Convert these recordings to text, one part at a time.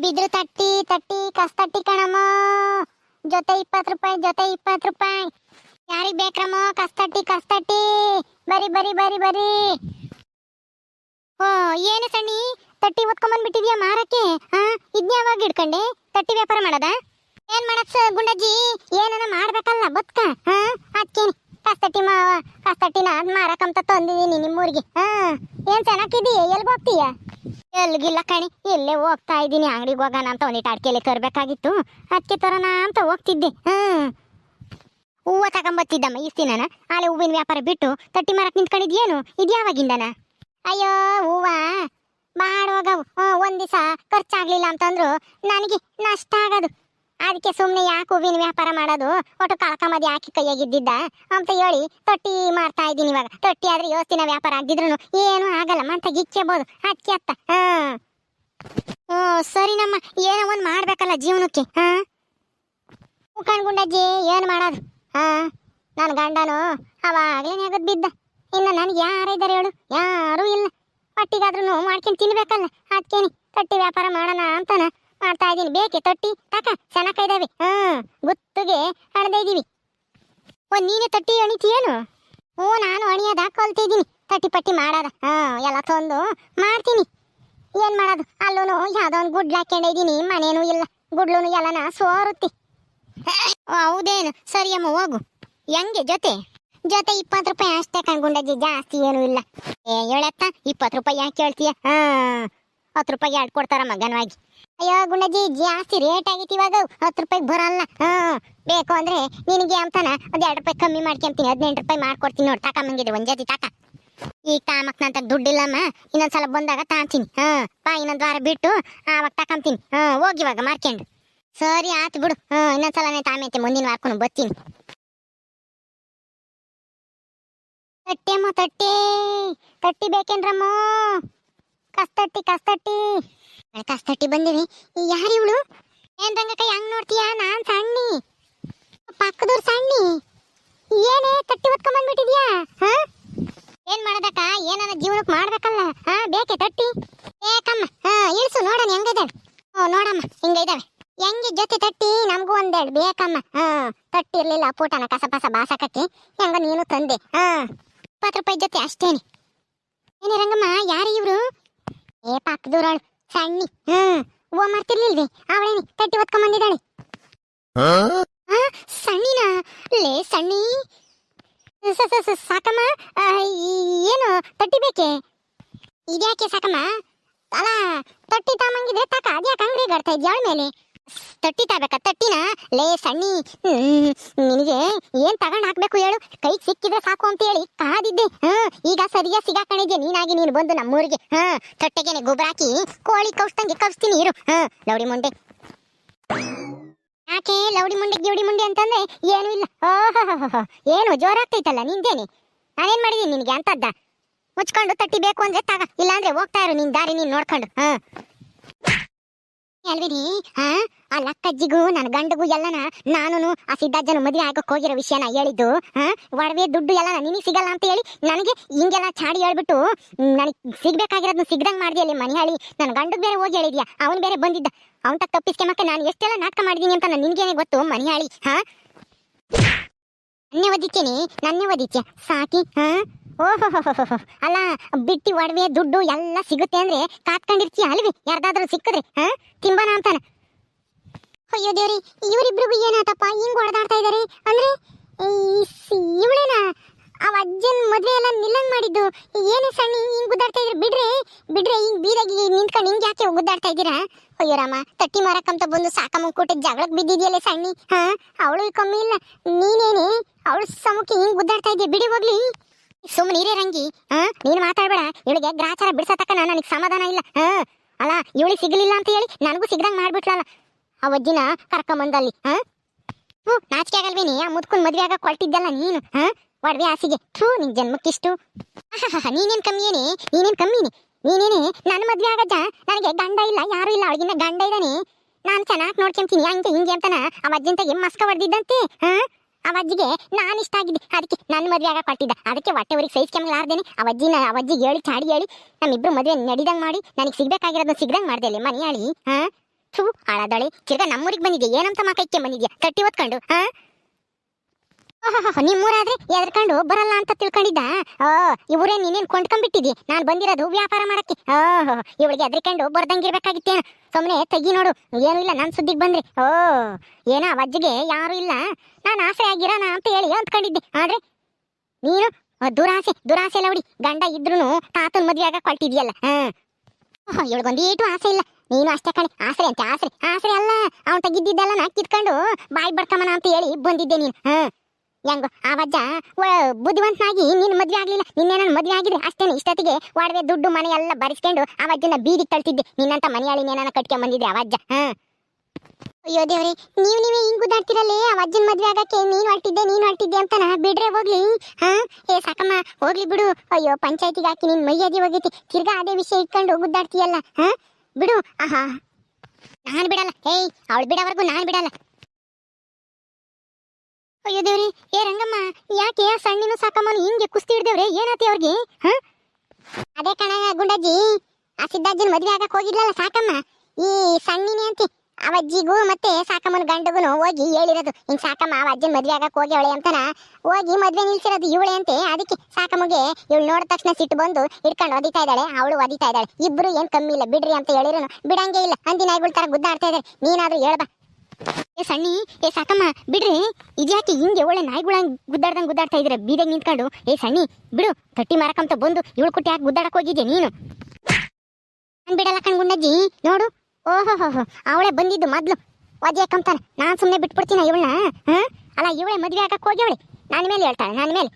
ಬಿದ್ರು ತಟ್ಟಿ ತಟ್ಟಿ, ಕಸ್ ತಟ್ಟಿ ಕಣಮ್ಮ. ಜೊತೆ ಇಪ್ಪತ್ತು ರೂಪಾಯಿ, ಜೊತೆ ಇಪ್ಪತ್ತು ರೂಪಾಯಿ. ಯಾರಿಗ್ ಬೇಕ್ರಮ್ಮ? ಕಸ್ ತಟ್ಟಿ ಕಸ್ ತಟ್ಟಿ. ಬರಿ ಬರಿ ಬರಿ ಬರಿ. ಓ, ಏನು ಸಣ್ಣಿ? ತಟ್ಟಿ ಒತ್ಕೊಂಬಂದ್ ಬಂದ್ಬಿಟ್ಟಿದ್ಯಾ ಮಾರಕ್ಕೆ? ಹಾ ಇದ್ನ್ಯಾವಾಗ ಹಿಡ್ಕಂಡೆ ತಟ್ಟಿ ವ್ಯಾಪಾರ ಮಾಡದ? ಏನ್ ಮಾಡತ್ ಗುಂಡಜ್ಜಿ? ಏನನ ಮಾಡ್ಬೇಕಲ್ಲ ಬದ್ಕ ಹಾ ಕಸ್ ತಟ್ಟಿ ಮಾವ ಕಸ್ತಟ್ಟಿನ ತಟ್ಟಿನ ಮಾರಕಂತ ತಂದಿದೀನಿ ನಿಮ್ಮೂರಿಗೆ ಹಾ ಏನ್ ಚೆನ್ನಾಗಿದೀಯ ಎಲ್ಲಿ ಹೋಗ್ತೀಯ? ಎಲ್ಗಿಲ್ಲ ಕಣಿ, ಎಲ್ಲೇ ಹೋಗ್ತಾ ಇದ್ದೀನಿ, ಅಂಗಡಿಗೆ ಹೋಗೋಣ ಅಂತ ಒಂದಿಟ್ಟು ಅಡ್ಕೆಲೆ ತರಬೇಕಾಗಿತ್ತು. ಅದಕ್ಕೆ ತರೋಣ ಅಂತ ಹೋಗ್ತಿದ್ದೆ. ಹ್ಮ್. ಹೂವ ತಗೊಂಬತ್ತಿದ್ದಮ್ಮ ಇಸ್ತಿನ ಆಲೆ ಹೂವಿನ ವ್ಯಾಪಾರ ಬಿಟ್ಟು ತಟ್ಟಿ ಮರಕ್ಕೆ ನಿಂತ್ಕೊಂಡಿದ್ಯೇನು? ಇದ್ಯಾವಾಗಿಂದನ? ಅಯ್ಯೋ, ಹೂವ. ಮಾಡುವಾಗ ಒಂದು ದಿವಸ ಖರ್ಚಾಗ್ಲಿಲ್ಲ ಅಂತಂದ್ರು ನನಗೆ ನಷ್ಟ ಆಗೋದು. ಅದಕ್ಕೆ ಸುಮ್ಮನೆ ಯಾಕೆ ಹೂವಿನ ವ್ಯಾಪಾರ ಮಾಡೋದು? ಒಟ್ಟು ಕಳ್ಕೊಂಬದಿ ಹಾಕಿ ಕೈಯಾಗಿದ್ದಿದ್ದ? ಅಂತ ಹೇಳಿ ತೊಟ್ಟಿ ಮಾಡ್ತಾ ಇದ್ದೀನಿ ಇವಾಗ. ತೊಟ್ಟಿ ಆದ್ರೆ ಯೋಸ್ತಿನ ವ್ಯಾಪಾರ ಆಗಿದ್ರು ಏನು ಆಗಲ್ಲ ಅಂತ ಗಿಚ್ಚಬಹುದು ಅದಕ್ಕೆ ಅತ್ತ. ಹಾ. ಹ್ಞೂ ಸರಿ ನಮ್ಮ ಏನೋ ಒಂದು ಮಾಡ್ಬೇಕಲ್ಲ ಜೀವನಕ್ಕೆ. ಹಾ. ಕಣ್ಗುಂಡಜ್ಜಿ ಏನು ಮಾಡೋದು? ಹಾ. ನನ್ನ ಗಂಡನು ಅವಾಗಲೇ ನೆಗದು ಬಿದ್ದ. ಇನ್ನು ನನಗೆ ಯಾರಿದ್ದಾರೆ ಹೇಳು? ಯಾರೂ ಇಲ್ಲ. ಹೊಟ್ಟಿಗಾದ್ರೂ ಮಾಡ್ಕೊಂಡು ತಿನ್ಬೇಕಲ್ಲ. ಅದಕ್ಕೇನಿ ತಟ್ಟಿ ವ್ಯಾಪಾರ ಮಾಡೋಣ ಅಂತಾನ. ಮಾಡ್ತಾ ಇದ್ದೀನಿ. ಬೇಕೆ ತೊಟ್ಟಿ? ತಾಕ ಚೆನ್ನಾಗಿದ್ದಾವೆ ಹಾ, ಗುತ್ತಿಗೆ ಹಣದ ಇದೀವಿ ಓ, ನೀನೇ ತಟ್ಟಿ ಅಣಿತೀಯೇನು ಓ, ನಾನು ಅಣಿಯೋದ ಕಲ್ತಿದ್ದೀನಿ ತಟ್ಟಿ ಪಟ್ಟಿ ಮಾಡೋದ. ಹಾ, ಎಲ್ಲ ತಂದು ಮಾಡ್ತೀನಿ. ಏನು ಮಾಡೋದು? ಅಲ್ಲೂ ಯಾವುದೋ ಒಂದು ಗುಡ್ಲು ಹಾಕೊಂಡಿದ್ದೀನಿ ಮನೇನೂ ಇಲ್ಲ. ಗುಡ್ಲೂನು ಎಲ್ಲನ ಸೋರುತ್ತಿ. ಹೌದೇನು? ಸರಿ ಅಮ್ಮ, ಹೋಗು. ಹೆಂಗೆ ಜೊತೆ? ಜೊತೆ ಇಪ್ಪತ್ತು ರೂಪಾಯಿ ಅಷ್ಟೇ ಕಣ್ಗುಂಡಜ್ಜಿ. ಜಾಸ್ತಿ ಏನೂ ಇಲ್ಲ. ಏ, ಹೇಳತ್ತ? ಇಪ್ಪತ್ತು ರೂಪಾಯಿ ಯಾಕೆ ಹೇಳ್ತೀಯ ಹಾ ಹತ್ತು ರೂಪಾಯಿಗೆ ಎರಡು ಕೊಡ್ತಾರಮ್ಮ ಮಗನವಾಗಿ. ಅಯ್ಯೋ ಗುಂಡಜ್ಜಿ, ಜಾಸ್ತಿ ರೇಟ್ ಆಗೈತಿ ಇವಾಗ ಹತ್ತು ರೂಪಾಯಿಗೆ ಬರಲ್ಲ. ಹಾ, ಬೇಕು ಅಂದ್ರೆ ನಿನಗೆ ಅಂತಾನ, ಅದು ಎರಡು ರೂಪಾಯಿ ಕಮ್ಮಿ ಮಾಡ್ಕೊಂತೀನಿ ಹದಿನೆಂಟು ರೂಪಾಯಿ ಮಾಡ್ಕೊಡ್ತೀನಿ ನೋಡಿ ತಕೊಂಬಂಗಿದ್ರೆ ಒಂದು ಜೊತೆ ತಾಕ. ಈಗ ತಾಮಕ್ ನಂತ ದುಡ್ಡಿಲ್ಲಮ್ಮ ಇನ್ನೊಂದ್ಸಲ ಬಂದಾಗ ತಾಂತೀನಿ ಹಾ, ಬಾ ಇನ್ನೊಂದ್ ವಾರ ಬಿಟ್ಟು, ಆವಾಗ ತಕೊಂತೀನಿ ಹಾ, ಹೋಗಿ ಇವಾಗ ಮಾರ್ಕೊಂಡು. ಸರಿ ಆತು ಬಿಡು. ಹಾ ಇನ್ನೊಂದ್ಸಲನೇ ತಾಮೈತೆ ಮುಂದಿನ ವಾರಕ್ಕೂ ಬರ್ತೀನಿ. ತಟ್ಟೆಮ್ಮ ತಟ್ಟೆ. ತಟ್ಟಿ ಬೇಕೇನ್ರಮ್ಮ? ಕಸ್ತಟ್ಟಿ ಕಸ್ತಟ್ಟಿ. ಕಸ್ತಟ್ಟಿ ಬಂದಿವಿ. ಯಾರು ಇವಳು? ಏನ್ ರಂಗಕ್ಕ, ಹೆಂಗ್ ನೋಡ್ತೀಯಾ? ನಾನ್ ಸಣ್ಣಿ. ಪಕ್ಕದವ್ರು ಸಣ್ಣಿ. ಏನೇ ತಟ್ಟಿ ಹೊತ್ಕೊಂಡ್ ಬಂದ್ಬಿಟ್ಟಿದ್ಯಾ? ಹಾ? ಏನ್ ಮಾಡೋದಕ್ಕ? ಏನಾರ ಜೀವನಕ್ಕೆ ಮಾಡ್ಬೇಕಲ್ಲ? ಹಾ, ಬೇಕೆ ತಟ್ಟಿ? ಬೇಕಮ್ಮ ಹಾ, ಇಳಿಸು, ನೋಡೋಣ ಹೆಂಗಿದ್ದಾಳೆ ಓ, ನೋಡಮ್ಮ ಹಿಂಗಿದ್ದಾವೆ ಹೆಂಗೆ ಜೊತೆ ತಟ್ಟಿ? ನಮಗೂ ಒಂದೆರಡು ಬೇಕಮ್ಮ. ಹಾ, ತಟ್ಟಿ ಇರ್ಲಿಲ್ಲ, ಪೂಟನ ಕಸ ಪಸ ಬಾಸಕಕ್ಕೆ ಹೆಂಗ ನೀನು ತಂದೆ. ಹಾ, ಇಪ್ಪತ್ತು ರೂಪಾಯಿ ಜೊತೆ ಅಷ್ಟೇನೆ. ಏನೇ ರಂಗಮ್ಮ, ಯಾರು ಇವ್ರು? ಏ ಪಕ್ಕದೂರಳು ಸಣ್ಣಿ. ಹ್ಮ್ ಓ ಮಾಡ್ತಿರ್ಲಿಲ್ವೇ ಅವಳೇನಿ ತಟ್ಟಿ ಹೊತ್ಕೊಂಡ್ ಬಂದಿದ್ದಾಳೆ ಆ, ಸಣ್ಣಿನ? ಲೇ ಸಣ್ಣಿ. ಸಾಕಮ್ಮ ಏನು ತಟ್ಟಿ ಬೇಕೆ? ಇದ್ಯಾಕೆ ಸಾಕಮ್ಮ? ಅಲ್ಲ ತಟ್ಟಿ ತಾಮಂಗಿದ್ರೆ ತಕ ಅದ್ಯಾಕೆ ಅಂಗಡಿ ಗಡ್ತಾ ಇದ್ಯಾಳ ಮೇಲೆ? ತಟ್ಟಿ ತಗೋಬೇಕಾ ತಟ್ಟಿನ? ಲೇ ಸಣ್ಣಿ ಹ್ಮ್, ನಿನಗೆ ಏನ್ ತಗೊಂಡ್ ಹಾಕ್ಬೇಕು ಹೇಳು? ಕೈ ಸಿಕ್ಕಿದ್ರೆ ಸಾಕು ಅಂತ ಹೇಳಿ ಕಾದಿದ್ದೆ. ಹಾ ಈಗ ಸರಿಯಾಗಿ ಸಿಗಾಕೊಂಡಿದ್ದೆ ನೀನಾಗಿ ನೀನು ಬಂದು ನಮ್ಮೂರಿಗೆ ಹಾ ತಟ್ಟೆಗೆನೆ ಗೊಬ್ಬರ ಹಾಕಿ ಕೋಳಿ ಕೌಸ್ತಂಗೆ ಕೌಸ್ತೀನಿ ಇರು. ಹಾ ಲೌಡಿ ಮುಂಡೆ. ಯಾಕೆ? ಲೌಡಿ ಮುಂಡೆ ಗಿವಡಿ ಮುಂಡೆ ಅಂತಂದ್ರೆ ಏನು ಇಲ್ಲ. ಓಹೋ ಏನು ಜೋರಾಗ್ತೈತಲ್ಲ ನಿಂದೇನೆ? ನಾನೇನ್ ಮಾಡಿದೀನಿ ನಿನಗೆ ಅಂತದ್ದ? ಮುಚ್ಕೊಂಡು ತಟ್ಟಿ ಬೇಕು ಅಂದ್ರೆ ತಗ ಇಲ್ಲಾಂದ್ರೆ ಹೋಗ್ತಾ ಇರು ನಿನ್ ದಾರಿ ನೀನ್ ನೋಡ್ಕೊಂಡು ಹಾ. ಅಲ್ವೇನಿ ಹಾ ಆ ಲಕ್ಕಜ್ಜಿಗೂ ನನ್ನ ಗಂಡಗೂ ಎಲ್ಲನ ನಾನು ಆ ಸಿದ್ದಾಜ್ಜನ ಮದುವೆ ಆಗಕ್ಕೆ ಹೋಗಿರೋ ವಿಷಯನ ಹೇಳಿದ್ದು ಹಾ ಒಡವೆ ದುಡ್ಡು ಎಲ್ಲನ ನಿನಗೆ ಸಿಗಲ್ಲ ಅಂತ ಹೇಳಿ ನನಗೆ ಹಿಂಗೆಲ್ಲ ಚಾಡಿ ಹೇಳ್ಬಿಟ್ಟು ನನಗೆ ಸಿಗ್ಬೇಕಾಗಿರೋದನ್ನ ಸಿಗ್ದಂಗೆ ಮಾಡಿದೆಯಲ್ಲಿ ಮನೆ ಹೇಳಿ ನನ್ನ ಗಂಡಗ್ ಬೇರೆ ಹೋಗಿ ಹೇಳಿದ್ಯಾ? ಅವನು ಬೇರೆ ಬಂದಿದ್ದ. ಅವನ್ ತಪ್ಪಿಸ್ಕೊಂಬಕ್ಕೆ ನಾನು ಎಷ್ಟೆಲ್ಲ ನಾಟಕ ಮಾಡಿದೀನಿ ಅಂತ ನಾನು ನಿನಗೇನೆ ಗೊತ್ತು ಮನೆ ಹೇಳಿ ಹಾ ನನ್ನೇ ನನ್ನೇ ಸಾಕಿ ಹಾ ಅಲ್ಲ, ಬಿಟ್ಟಿ ಒಡವೆ, ದುಡ್ಡು ಎಲ್ಲ ಸಿಗುತ್ತೆ ಅಂದ್ರೆ ಕಾತ್ಕೊಂಡಿರ್ತೀಯ ಅಲ್ವಿ? ಯಾರ್ದಾದ್ರೂ ಸಿಕ್ಕದ್ರೆ, ಹಾ? ತಿಂಬನ ಅಂತಾನೆ. ಅಯ್ಯೋ ದೇವ್ರಿ, ಇವರಿಬ್ರಿಗೂ ಏನಾತಪ್ಪ? ಹಿಂಗ್ ಹೊಡೆದಾಡ್ತಾ ಇದಾರೆ? ಅಂದ್ರೆ ಇವಳೇನ? ಅವ ಅಜ್ಜನ್ ಮದ್ವೆ ಎಲ್ಲ ನಿಲ್ಲಂಗ್ ಮಾಡಿದ್ದು. ಏನು ಸಣ್ಣ, ಹಿಂಗ್ ಗುದ್ದಾಡ್ತಾ ಇದ್ರೆ ಬಿಡ್ರಿ. ಬಿಡ್ರಿ, ಹಿಂಗ್ ಬೀದಾಗಿ ನಿಂತ್ಕೊಂಡು ಹಿಂಗ್ ಯಾಕೆ ಗುದ್ದಾಡ್ತಾ ಇದ್ದೀರಾ? ಅಯ್ಯೋ ರಾಮ, ತಟ್ಟಿ ಮಾರಕ್ಕಂತ ಬಂದು ಸಾಕಮ್ಮ ಕೋಟೆ ಜಗಳಕ್ಕೆ ಬಿದ್ದಿದೆಯಲ್ಲ ಸಣ್ಣಿ, ಹಾ? ಅವಳು ಕಮ್ಮಿ ಇಲ್ಲ. ನೀನೇನೆ? ಅವಳು ಸಮಕ್ಕೆ ಹಿಂಗ್ ಗುದ್ದಾಡ್ತಾ ಇದ್ದೆ ಬಿಡಿ ಹೋಗ್ಲಿ. ಸುಮ್ಮನೆ ರಂಗಿ. ಹಾ ನೀನು ಮಾತಾಡ್ಬೇಡ. ಇವಳಿಗೆ ಗ್ರಾಚಾರ ಬಿಡ್ಸತಕ್ಕ ನನಗೆ ಸಮಾಧಾನ ಇಲ್ಲ. ಹಾ ಅಲ್ಲ, ಇವಳಿಗೆ ಸಿಗಲಿಲ್ಲ ಅಂತ ಹೇಳಿ ನನಗೂ ಸಿಗ್ದಂಗ್ ಮಾಡ್ಬಿಟ್ಲಲ್ಲ. ಆ ಅಜ್ಜಿನ ಕರ್ಕೊಂಬಂದಲ್ಲಿ ಹಾ ಹ್ಞೂ ನಾಚಿಕೆ ಆಗಲ್ವೇನಿ? ಆ ಮುದ್ಕೊಂಡು ಮದ್ವೆ ಆಗ ಕೊಳ್ತಿದ್ದಲ್ಲ ನೀನು ಹಾ ಒಡವೆ ಆಸಿಗೆ ಥೂ, ನಿನ್ ಜನ್ಮಕ್ಕಿಷ್ಟು. ಹಾ ನೀನೇನ್ ಕಮ್ಮಿ ಏನೇ? ನೀನೇನ್ ಕಮ್ಮಿನಿ ನೀನೇನೆ? ನನ್ನ ಮದುವೆ ಆಗಜ್ಜ ನನಗೆ ಗಂಡ ಇಲ್ಲ, ಯಾರು ಇಲ್ಲ. ಅವಳಿಗಿನ್ನ ಗಂಡ ಇದ್ದಾನೆ. ನಾನು ಚೆನ್ನಾಗಿ ನೋಡ್ಕೊಂತೀನಿ. ಹಂಗೆ ಹಿಂಗೆ ಅಂತಾನ ಆ ಅಜ್ಜಿಂತ ಮಸ್ಕ ಹೊಡೆದಿದ್ದಂತೆ ಹಾ ಆ ಅಜ್ಜಿಗೆ ನಾನು ಇಷ್ಟ ಆಗಿದ್ದೆ. ಅದಕ್ಕೆ ನನ್ನ ಮದುವೆ ಆಗ ಕೊಟ್ಟಿದ್ದ ಅದಕ್ಕೆ ಹೊಟ್ಟೆ ಊರಿಗೆ ಸಹಿಸ್ಕೊಂಬಲಾರ್ದೇನೆ ಆರ್ದೇನೆ ಅಜ್ಜಿನ ಆ ಅಜ್ಜಿಗೆ ಹೇಳಿ, ಚಾಡಿ ಹೇಳಿ, ನಮ್ಮಿಬ್ರು ಮದುವೆ ನಡಿದಂಗ್ ಮಾಡಿ, ನನಗೆ ಸಿಗ್ಬೇಕಾಗಿರೋದನ್ನ ಸಿಗ್ದಂಗ್ ಮಾಡ್ದೆ ಅಲ್ಲಿ. ಮನೆಯಾಳಿ ಹಾ? ಥೂ ಹಾಳಾದಳಿ ತಿರ್ಗಾ ನಮ್ಮೂರಿಗೆ ಬಂದಿದೆ ಏನಂತ ಮಕ್ಕಕ್ಕೆ ಬಂದಿದ್ಯಾ ತಟ್ಟಿ ಹೊತ್ಕೊಂಡು, ಹಾ? ನಿಮ್ಮೂರಾದ್ರೆ ಎದ್ಕೊಂಡು ಬರಲ್ಲ ಅಂತ ತಿಳ್ಕೊಂಡಿದ್ದ? ಓ ಇವರೇ ನೀನೇನು ಕೊಂಡ್ಕೊಂಡ್ಬಿಟ್ಟಿದ್ದಿ ನಾನು ಬಂದಿರೋದು ವ್ಯಾಪಾರ ಮಾಡಕ್ಕೆ. ಓಹೋ ಇವಳಿಗೆ ಎದ್ರಿಕೊಂಡು ಬರ್ದಂಗಿರ್ಬೇಕಾಗಿತ್ತೇನು. ಸುಮ್ಮನೆ ತೆಗಿ ನೋಡು. ಏನೂ ಇಲ್ಲ ನನ್ನ ಸುದ್ದಿಗೆ ಬಂದ್ರಿ. ಓ, ಏನೋ ಅವಜ್ಜಿಗೆ ಯಾರು ಇಲ್ಲ. ನಾನು ಆಸೆ ಆಗಿರೋಣ ಅಂತ ಹೇಳಿ ಅಂದ್ಕೊಂಡಿದ್ದೆ. ಆದ್ರೆ ನೀನು ದುರಾಸೆ ದುರಾಸೆ ಎಲ್ಲ ಹುಡಿ. ಗಂಡ ಇದ್ರು ತಾತನ್ ಮದ್ವೆ ಆಗ ಕೊಟ್ಟಿದ್ಯಲ್ಲ ಹಾ. ಆಸೆ ಇಲ್ಲ. ನೀನು ಅಷ್ಟೇ ಕಣೆ, ಆಸರೆ ಅಂತ, ಆಸರೆ. ಆಸರೆ ಅಲ್ಲ, ಅವನ್ ತೆಗಿದ್ದಿದ್ದೆಲ್ಲ ನಾ ಕಿತ್ಕೊಂಡು ಬಾಯಿ ಬಡ್ಕಮನ ಅಂತ ಹೇಳಿ ಬಂದಿದ್ದೆ ನೀನು. ಹಾ. ಹೆಂಗೋ, ಆ ವಜ್ಜ ಬುದ್ಧಿವಂತನಾಗಿ ನಿನ್ನ ಮದ್ವೆ ಆಗ್ಲಿಲ್ಲ. ನಿನ್ನೆ ನನ್ನ ಮದ್ವೆ ಆಗಿದ್ರೆ ಅಷ್ಟೇನೆ ಇಷ್ಟೊತ್ತಿಗೆ ಒಡವೆ, ದುಡ್ಡು, ಮನೆ ಬರಿಸ್ಕೊಂಡು ಆ ವಜ್ಜನ ಬೀದಿಗೆ ತಳ್ತಿದ್ದೆ. ನಿನ್ನಂತ ಮನೆಯಾಳಿನೇನ ಕಟ್ಕೊಂಡ್ ಬಂದಿದ್ದೆ ಆ ವಜ್ಜ? ಹಾ. ಅಯ್ಯೋ ದೇವ್ರಿ, ನೀವ್ ನೀವೇ ಹಿಂಗ್ ಗುದ್ದಾಡ್ತಿರಲ್ಲೇ ಆ ಅಜ್ಜನ ಮದ್ವೆ ಆಗಕ್ಕೆ ನೀನ್ ಹೊರಟಿದ್ದೆ ನೀನ್ ಹೊರಟಿದ್ದೆ ಅಂತಾನ? ಬಿಡ್ರೆ ಹೋಗ್ಲಿ, ಹಾ? ಏ, ಸಾಕಮ್ಮ, ಹೋಗ್ಲಿ ಬಿಡು. ಅಯ್ಯೋ, ಪಂಚಾಯತಿಗೆ ಹಾಕಿ ನಿನ್ ಮೈಯಾದಿ ಹೋಗೈತಿ. ತಿರ್ಗಾ ಅದೇ ವಿಷಯ ಇಟ್ಕೊಂಡು ಗುದ್ದಾಡ್ತೀಯಲ್ಲ ಹಾ? ಬಿಡು, ಆಹಾ. ನಾನ್ ಬಿಡಲ್ಲ. ಏಯ್, ಅವಳು ಬಿಡೋವರೆಗೂ ನಾನ್ ಬಿಡಲ್ಲ. ಅಯ್ಯೋ ದೇವ್ರಿ, ಏ, ರಂಗಮ್ಮ, ಯಾಕೆ ಸಣ್ಣಿನೂ ಸಾಕಮ್ಮನು ಹಿಂಗೆ ಕುಸ್ತಿ ಹಿಡ್ದೇವ್ರೆ? ಏನಾತಿ ಅವ್ರಿಗೆ, ಹಾ? ಅದೇ ಕಣ ಗುಂಡಜ್ಜಿ, ಆ ಸಿದ್ದಾಜ್ಜನ ಮದ್ವೆ ಆಗಕ್ ಹೋಗಿದ್ಲಲ್ಲ ಸಾಕಮ್ಮ? ಈ ಸಣ್ಣಿನೇ ಅಂತಿ. ಅವಜ್ಜಿಗೂ ಮತ್ತೆ ಸಾಕಮ್ಮನ ಗಂಡಗುನು ಹೋಗಿ ಹೇಳಿರೋದು. ಹಿಂಗ್ ಸಾಕಮ್ಮ ಆ ಅಜ್ಜನ ಮದ್ವೆ ಆಗಕ್ ಅವಳೆ ಅಂತನ ಹೋಗಿ ಮದ್ವೆ ನಿಲ್ಸಿರೋದು ಇವಳೆ ಅಂತೆ. ಅದಕ್ಕೆ ಸಾಕಮ್ಮಗೆ ಇವಳು ನೋಡಿದ ತಕ್ಷಣ ಸಿಟ್ಟು ಬಂದು ಇಟ್ಕೊಂಡು ಒದಿತಾ ಇದ್ದಾಳೆ. ಅವಳು ಒದಿತಾ ಇದ್ದಾಳೆ. ಇಬ್ರು ಏನ್ ಕಮ್ಮಿ ಇಲ್ಲ. ಬಿಡ್ರಿ ಅಂತ ಹೇಳಿರೋನು. ಬಿಡಂಗೆ ಇಲ್ಲ. ಅಂದಿನ ನಾಯಿಗಳ ತರ ಗುದ್ದಾಡ್ತಾ ಇದ್ದಾರೆ ನೀನಾದ್ರೂ ಹೇಳ್ಬಾ ಏ ಸಣ್ಣಿ, ಏ ಸಾಕಮ್ಮ, ಬಿಡ್ರಿ. ಇದ್ಯಾಕೆ ಹಿಂಗೆ ಒಳ್ಳೆ ನಾಯಿಗಳ ಗುದ್ದಾಡ್ದಂಗ್ ಗುದ್ದಾಡ್ತಾ ಇದ್ರೆ ಬೀದಾಗ ನಿಂತ್ಕೊಂಡು. ಏ ಸಣ್ಣಿ, ಬಿಡು. ತಟ್ಟಿ ಮಾರಕಂತ ಬಂದು ಇವಳು ಕುಟ್ಟಿ ಯಾಕೆ ಗುದ್ದಾಡಕ್ ಹೋಗಿದ್ದೆ ನೀನು? ಬಿಡಲ್ಲ ಕಣ್ ಗುಂಡಜ್ಜಿ ನೋಡು. ಓಹೋ ಹೋ ಅವಳೆ ಬಂದಿದ್ದು ಮೊದ್ಲು. ವಜೆ ಕಂತಾನೆ ನಾನ್ ಸುಮ್ಮನೆ ಬಿಟ್ಬಿಡ್ತೀನಿ ಇವಳನ್ನ? ಅಲ್ಲ, ಇವಳೆ ಮದ್ವೆ ಆಗಕ್ಕೆ ಹೋಗ್ಯವಳೆ? ನನ್ನ ಮೇಲೆ ಹೇಳ್ತಾಳೆ ನನ್ನ ಮೇಲೆ.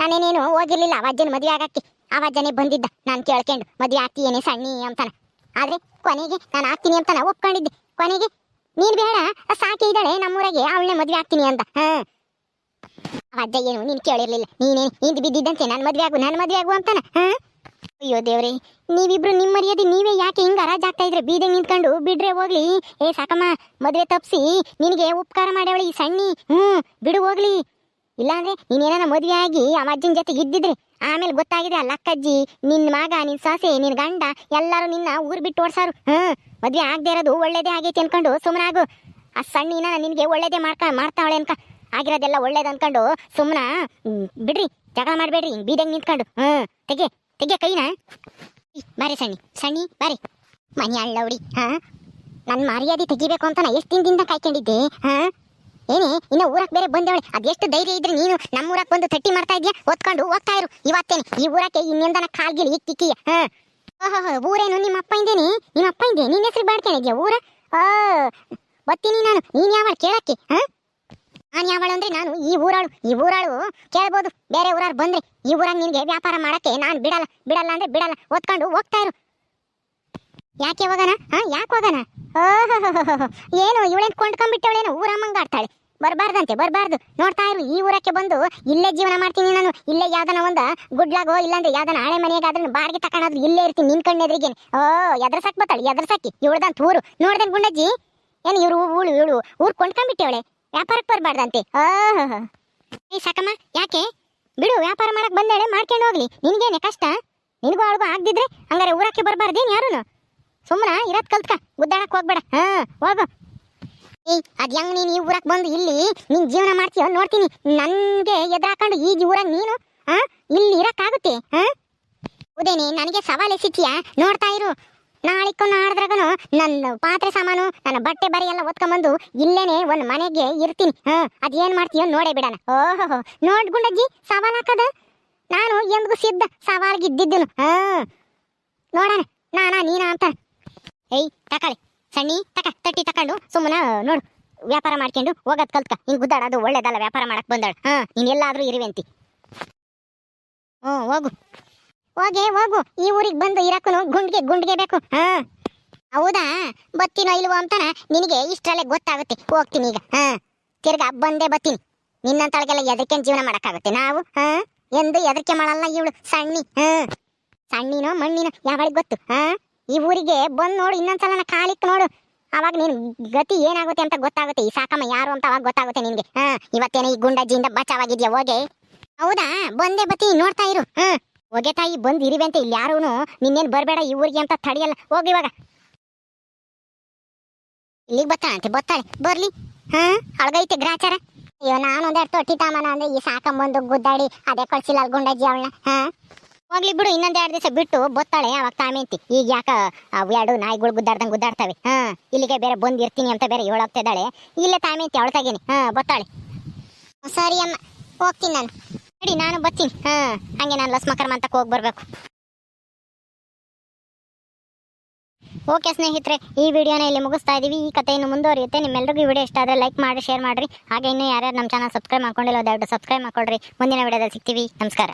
ನಾನೇನೇನು ಹೋಗಿರ್ಲಿಲ್ಲ ಅವಜ್ಜನ ಮದ್ವೆ ಆಗಕ್ಕೆ. ವಜ್ಜನೇ ಬಂದಿದ್ದ. ನಾನು ಕೇಳ್ಕೊಂಡು, ಮದ್ವೆ ಆಗ್ತೀಯೇನೆ ಸಣ್ಣಿ ಅಂತಾನೆ. ಆದ್ರೆ ಕೊನೆಗೆ ನಾನು ಆಗ್ತೀನಿ ಅಂತಾನೆ ಒಪ್ಕೊಂಡಿದ್ದೆ. ಕೊನೆಗೆ, ನೀನ್ ಬೇಡ ಸಾಕಿ ಇದ್ದಾಳೆ, ನಮ್ಮೂರಾಗೆ ಅವಳನ್ನೇ ಮದ್ವೆ ಆಗ್ತೀನಿ ಅಂತ ಹಾ. ಅಜ್ಜ ಏನು, ನೀನ್ ಕೇಳಿರ್ಲಿಲ್ಲ. ನೀನೇ ಹಿಂದೆ ಬಿದ್ದಿದ್ದಂತೆ ನನ್ನ ಮದ್ವೆ ಆಗು, ನನ್ ಮದ್ವೆ ಆಗು ಅಂತಾನೆ. ಹಾ? ಅಯ್ಯೋ ದೇವ್ರಿ, ನೀವಿಬ್ರು ನಿಮ್ಮ ಮರ್ಯಾದೆ ನೀವೇ ಯಾಕೆ ಹಿಂಗ ಆಗ್ತಾ ಇದ್ರೆ ಬೀದೆ ನಿಂತ್ಕೊಂಡು ಬಿಡ್ರೆ ಹೋಗ್ಲಿ. ಏ ಸಾಕಮ್ಮ, ಮದ್ವೆ ತಪ್ಸಿ. ನಿನಗೆ ಉಪಕಾರ ಮಾಡ್ಯಾವಳಿ ಈ ಸಣ್ಣಿ. ಹ್ಮ್, ಬಿಡು ಹೋಗ್ಲಿ. ಇಲ್ಲಾಂದ್ರೆ ನೀನೇನ ಮದುವೆ ಆಗಿ ಆ ಅಜ್ಜನ ಜೊತೆ ಇದ್ದಿದ್ರೆ ಆಮೇಲೆ ಗೊತ್ತಾಗಿದೆ ಅಲ್ಲ ಅಕ್ಕಜ್ಜಿ ನಿನ್ ಮಗ, ನಿನ್ ಸೊಸೆ, ನಿನ್ ಗಂಡ ಎಲ್ಲರೂ ನಿನ್ನ ಊರ್ ಬಿಟ್ಟು ಓಡ್ಸಾರು. ಹ್ಮ್, ಮದುವೆ ಆಗದೆ ಇರೋದು ಒಳ್ಳೇದೇ ಆಗೈತಿ ಅನ್ಕೊಂಡು ಸುಮ್ಮನಾಗು ಆ ಸಣ್ಣಿನ ನಿನಗೆ ಒಳ್ಳೇದೇ ಮಾಡ್ಕ, ಮಾಡ್ತಾವಳೆ ಅನ್ಕ, ಆಗಿರೋದೆಲ್ಲ ಒಳ್ಳೇದು ಅನ್ಕೊಂಡು ಸುಮ್ಮನ ಬಿಡ್ರಿ, ಜಗಳ ಮಾಡಬೇಡ್ರಿ, ಹಿಂಗ್ ಬೀದಂಗ್ ನಿಂತ್ಕೊಂಡು. ಹ್ಮ್, ತೆಗೆ. ತೆಗೆ ಕೈನ? ಬಾರಿ ಸಣ್ಣಿ ಸಣ್ಣಿ, ಬಾರಿ. ಮನೆ ಅಳ್ಳವಡಿ ಹಾ ನನ್ನ ಮರ್ಯಾದೆ ತೆಗಿಬೇಕು ಅಂತ ನಾ ಎಷ್ಟು ದಿನದಿಂದ ಕಾಯ್ಕೊಂಡಿದ್ದೆ ಹಾ ಏನೇ, ಇನ್ನ ಊರಕ್ಕೆ ಬೇರೆ ಬಂದವಳೆ, ಅದೆಷ್ಟು ಧೈರ್ಯ ಇದ್ರೆ ನೀನು ನಮ್ಮ ಊರಕ್ಕೆ ಬಂದು ತಟ್ಟಿ ಮಾಡ್ತಾ ಇದ್ಯಾ? ಓದ್ಕೊಂಡು ಹೋಗ್ತಾ ಇರು, ಇವತ್ತೇನೆ. ಈ ಊರಕ್ಕೆ ಇನ್ನೆಂದ ಕಾಲ್ಗಿಲ್ ಈಗ ಹಾ ಓಹೋ ಊರೇನು ನಿಮ್ಮ ಅಪ್ಪ ಇಂದೇನೆ? ನಿಮ್ಮ ಅಪ್ಪ ಇಂದೆ? ನಿನ್ನ ಹೆಸರು ಬಾಡ್ಕೊಂಡಿದ್ಯಾ ಊರ? ಓ, ಬತ್ತೀನಿ ನಾನು. ನೀನು ಯಾವಾಗ ಕೇಳಕ್ಕೆ ಹಾ ನಾನು ಯಾವಳು ಅಂದ್ರೆ ನಾನು? ಈ ಊರಾಳು ಈ ಊರಾಳು ಕೇಳ್ಬೋದು. ಬೇರೆ ಊರಾರು ಬಂದ್ರೆ ಈ ಊರಾಗ ನಿನ್ಗೆ ವ್ಯಾಪಾರ ಮಾಡಕ್ಕೆ ನಾನು ಬಿಡಲ್ಲ ಬಿಡಲ್ಲ ಅಂದ್ರೆ ಬಿಡಲ್ಲ. ಓದ್ಕೊಂಡು ಹೋಗ್ತಾ ಇರು. ಯಾಕೆ ಹೋಗೋಣ ಹಾ, ಯಾಕೆ ಹೋಗೋಣ ಏನು, ಇವಳೇನ್ ಕೊಂಡ್ಕೊಂಡ್ಬಿಟ್ಟವಳೇನು? ಊರಮ್ಮಂಗಾಡ್ತಾಳೆ ಬರಬಾರ್ದಂತೆ, ಬರಬಾರ್ದು. ನೋಡ್ತಾ ಇರು, ಈ ಊರಕ್ಕೆ ಬಂದು ಇಲ್ಲೇ ಜೀವನ ಮಾಡ್ತೀನಿ ನಾನು. ಇಲ್ಲೇ ಯಾವ್ದನ ಒಂದ ಗುಡ್ಲಾಗೋ, ಇಲ್ಲಾಂದ್ರೆ ಯಾವ್ದನ ಹಳೆ ಮನೆಗಾದ್ರೂ ಬಾಡಿಗೆ ತಕೊಂಡಾದ್ರು ಇಲ್ಲೇ ಇರ್ತೀನಿ ನಿನ್ ಎದ್ರಿಗೆ ಓ ಎದ್ರಸಾಕ್ ಬತ್ತಾಳೆ ಎದ್ರಸಾಕಿ ಇವಳ್ದಂತ ಊರು ನೋಡ್ದೇನ್ ಗುಂಡಜ್ಜಿ? ಏನು ಇವ್ರು ಊಳು ಇವಳು ಊರ್ ಕೊಂಡ್ಕೊಂಡ್ಬಿಟ್ಟವಳೆ? ವ್ಯಾಪಾರಕ್ಕೆ ಬರಬಾರ್ದಂತೆ. ಏ ಸಾಕಮ್ಮ, ಯಾಕೆ? ಬಿಡು, ವ್ಯಾಪಾರ ಮಾಡಕ್ ಬಂದೇಳೆ, ಮಾಡ್ಕೊಂಡು ಹೋಗ್ಲಿ. ನಿನ್ಗೇನೆ ಕಷ್ಟ? ನಿನಗೂ ಅವಳಿಗೂ ಆಗ್ದಿದ್ರೆ ಹಂಗಾರೆ ಊರಕ್ಕೆ ಬರಬಾರ್ದೇನು ಯಾರುನು? ಸುಮ್ಮನ ಇರೋದ್ ಕಲ್ತ್ಕ, ಗುದ್ದಾಡಕ್ ಹೋಗ್ಬೇಡ. ಹಾ, ಹೋಗು. ಏಯ್, ಅದ್ ಹೆಂಗ್ ನೀನ್ ಈ ಊರಕ್ ಬಂದು ಇಲ್ಲಿ ನಿನ್ ಜೀವನ ಮಾಡ್ತೀಯ ನೋಡ್ತೀನಿ. ನನ್ಗೆ ಎದ್ರಾಕೊಂಡು ಈ ಊರಾಗ ನೀನು? ಹಾ, ಇಲ್ಲಿ ಇರಕ್ಕಾಗುತ್ತೆ? ಹಾ? ಉದೇನೆ ನನಗೆ ಸವಾಲ್ ಎಸಿತೀಯಾ? ನೋಡ್ತಾ ಇರು. ನಾಳಿಕ್ಕೂ ನಾಡ್ದ್ರಾಗನು ನನ್ನ ಪಾತ್ರೆ ಸಾಮಾನು, ನನ್ನ ಬಟ್ಟೆ ಬರಿ ಎಲ್ಲ ಒತ್ಕೊಂಬಂದು ಇಲ್ಲೇನೆ ಒಂದ್ ಮನೆಗೆ ಇರ್ತೀನಿ. ಹಾ, ಅದೇನ್ ಮಾಡ್ತೀಯೋ ನೋಡೇ ಬಿಡಣ. ಓಹೋ ನೋಡ್ ಗುಂಡಜ್ಜಿ, ಸವಾಲ್ ಹಾಕದ. ನಾನು ಎಂದಿಗೂ ಸಿದ್ಧ ಸವಾಲ್ಗಿದ್ದಿದ್ದನು. ಹಾ, ನೋಡಣ, ನಾನಾ ನೀನಾ ಅಂತ. ಏಯ್, ತಕಳಿ. ಸಣ್ಣಿ, ತಕ, ತಟ್ಟಿ ತಕೊಂಡು ಸುಮ್ಮನ ನೋಡು. ವ್ಯಾಪಾರ ಮಾಡ್ಕೊಂಡು ಹೋಗೋದ್ ಕಲ್ತ್ಕ. ಹಿಂಗ್ ಗುದ್ದಾಡೋದು ಒಳ್ಳೇದಲ್ಲ, ವ್ಯಾಪಾರ ಮಾಡಕ್ ಬಂದಾಳ. ಹಾ, ನೀನ್ ಎಲ್ಲಾದ್ರೂ ಇರುವೆಂತಿ. ಹ್ಞೂ ಹೋಗು. ಹೋಗೆ, ಹೋಗು. ಈ ಊರಿಗೆ ಬಂದು ಇರಕ್ಕೂ ಗುಂಡ್ಗೆ ಗುಂಡ್ಗೆ ಬೇಕು. ಹಾ. ಹೌದಾ? ಬತ್ತೀನೋ ಇಲ್ವೋ ಅಂತಾನ ನಿನಗೆ ಇಷ್ಟರಲ್ಲೇ ಗೊತ್ತಾಗುತ್ತೆ. ಹೋಗ್ತೀನಿ ಈಗ. ಹಾ. ತಿರ್ಗಾ ಬಂದೇ ಬತ್ತೀನಿ. ನಿನ್ನಂತಳಿಗೆಲ್ಲ ಎದಕ್ಕೆ ಜೀವನ ಮಾಡಕ್ಕಾಗುತ್ತೆ? ನಾವು? ಹಾ? ಎಂದು ಎದಕ್ಕೆ ಮಾಡಲ್ಲ ಇವಳು ಸಣ್ಣಿ. ಹಾ. ಸಣ್ಣಿನೋ, ಮಣ್ಣಿನೋ ಯಾವಳಿಗೆ ಗೊತ್ತು. ಹಾ? ಈ ಊರಿಗೆ ಬಂದ್ ನೋಡು ಇನ್ನೊಂದ್ಸಲ ಕಾಲಿಕ್ ನೋಡು. ಅವಾಗ ನೀನ್ ಗತಿ ಏನಾಗುತ್ತೆ ಅಂತ ಗೊತ್ತಾಗುತ್ತೆ. ಈ ಸಾಕಮ್ಮ ಯಾರು ಅಂತ ಅವಾಗ ಗೊತ್ತಾಗುತ್ತೆ ನಿನ್ಗೆ. ಹಾ. ಇವತ್ತೇನೋ ಈ ಗುಂಡಜ್ಜಿಯಿಂದ ಬಚಾವಾಗಿದ್ಯಾ ಹೋಗೆ. ಹೌದಾ? ಬಂದೆ ಬತ್ತಿ ನೋಡ್ತಾ ಇರು. ಹಾ. ಹೊಗೆ ತಾಯಿ ಬಂದ್ ಇರಿವೆ ಅಂತ ಇಲ್ಲಿ ಯಾರೂನು ನಿನ್ನೇನ್ ಬರಬೇಡ ಈ ಊರಿಗೆ ಅಂತ ತಡಿಯಲ್ಲ. ಹೋಗಿ ಇವಾಗ. ಇಲ್ಲಿಗೆ ಬತ್ತಾಳಂತೆ ಬತ್ತಾಳೆ ಬರ್ಲಿ. ಹಾ? ಅಳಗೈತೆ ಗ್ರಾಚಾರ. ಅಯ್ಯೋ ನಾನು ಒಂದೆರಡು ತೊಟ್ಟಿ ತಾಮನ ಅಂದ್ರೆ ಈ ಸಾಕಂಬಂದು ಗುದ್ದಾಡಿ, ಅದೇ ಕಳ್ಸಿಲ್ಲ ಗುಂಡಜ್ಜಿ ಅವಳನ್ನ. ಹಾ? ಹೋಗ್ಲಿ ಬಿಡು, ಇನ್ನೊಂದ್ ಎರಡು ದಿವಸ ಬಿಟ್ಟು ಬತ್ತಾಳೆ ಅವಾಗ ತಾಮೇಂತಿ ಈಗ ಯಾಕ ಅವು ಎರಡು ನಾಯಿಗಳು ಗುದ್ದಾಡ್ದಂಗೆ ಗುದ್ದಾಡ್ತವೆ? ಹಾ? ಇಲ್ಲಿಗೆ ಬೇರೆ ಬಂದಿರ್ತೀನಿ ಅಂತ ಬೇರೆ ಹೇಳೋಗ್ತಿದ್ದಾಳೆ ಇಲ್ಲೇ ತಾಮೇಂತಿ ಅವಳ ತೆಗೀನಿ ಹಾ ಬತ್ತಾಳೆ ಸರಿ ಅಮ್ಮ, ಹೋಗ್ತೀನಿ ನಾನು. ನಡಿ, ನಾನು ಬರ್ತೀನಿ. ಹಾ, ಹಂಗೆ ನಾನು ಲಸ್ಮಕರ್ಮ ಅಂತ ಹೋಗಿ ಬರ್ಬೇಕು. ಓಕೆ ಸ್ನೇಹಿತರೆ, ಈ ವಿಡಿಯೋನ ಇಲ್ಲಿ ಮುಗಿಸ್ತಾ ಇದೀವಿ. ಈ ಕಥೆ ಇನ್ನು ಮುಂದುವರಿಯುತ್ತೆ. ನಿಮ್ಮೆಲ್ಲರಿಗೂ ಈ ವಿಡಿಯೋ ಇಷ್ಟ ಆದರೆ ಲೈಕ್ ಮಾಡಿ, ಶೇರ್ ಮಾಡಿರಿ. ಹಾಗೆ ಇನ್ನೂ ಯಾರ್ಯಾರು ನಮ್ಮ ಚಾನಲ್ ಸಬ್ಸ್ಕ್ರೈಬ್ ಮಾಡ್ಕೊಂಡಿಲ್ಲ, ದಯವಿಟ್ಟು ಸಬ್ಸ್ಕ್ರೈಬ್ ಮಾಡ್ಕೊಳ್ರಿ. ಮುಂದಿನ ವಿಡಿಯೋದಲ್ಲಿ ಸಿಗ್ತೀವಿ. ನಮಸ್ಕಾರ.